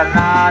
lần là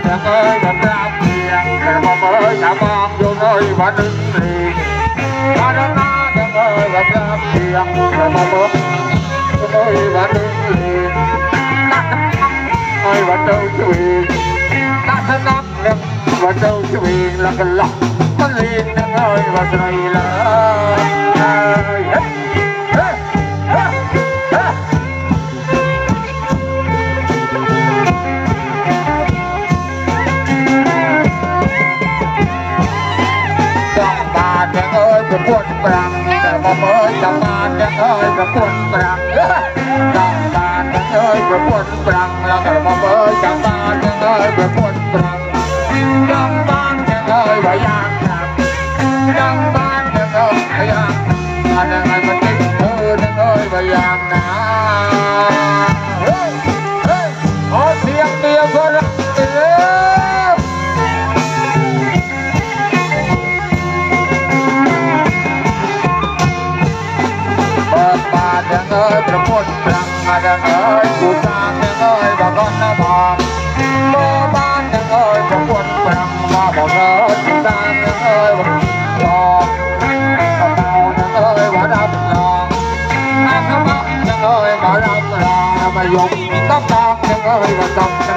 าดเอ้ยเป็นคนปรังแต่บ่เมื่อจะบาดเอ้ยเป็นคนปรังต้องบาดเอ้ยเป็นคนกลางแล้วแต่บ่เมื่อจะบาดเอ้ยเป็นคนปรังต้องบาดเอ้ยว่า พุทธังมายังเอ้ยกูตามยังเอ้ยบอกก่อนนะบอกเปิดบาทยังเอ้ยประพุทธังมาบอกเอ้ยกูตามยังเอ้ยบอกหลอกกระเป๋ายังเอ้ยว่ารับรองน้ำกระเป๋ายังเอ้ยมารับรองมายกต้องตองยังเอ้ยว่าต้องไหน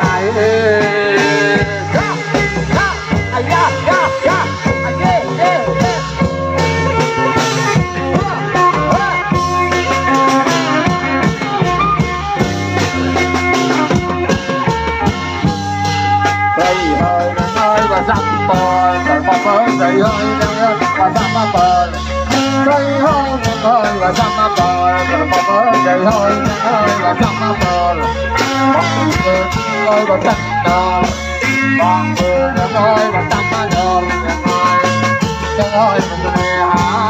ย่าย่าอะย่าย่าย่าอะเย่เย่ Jai Ho, Jai Ho, Sama Bol, Jai Ho, Jai Ho, Sama Bol. Bong bơ, tôi có thân đòn. Bong bơ, tôi có tâm đòn. Jai Ho, Jai Ho, Sama Bol.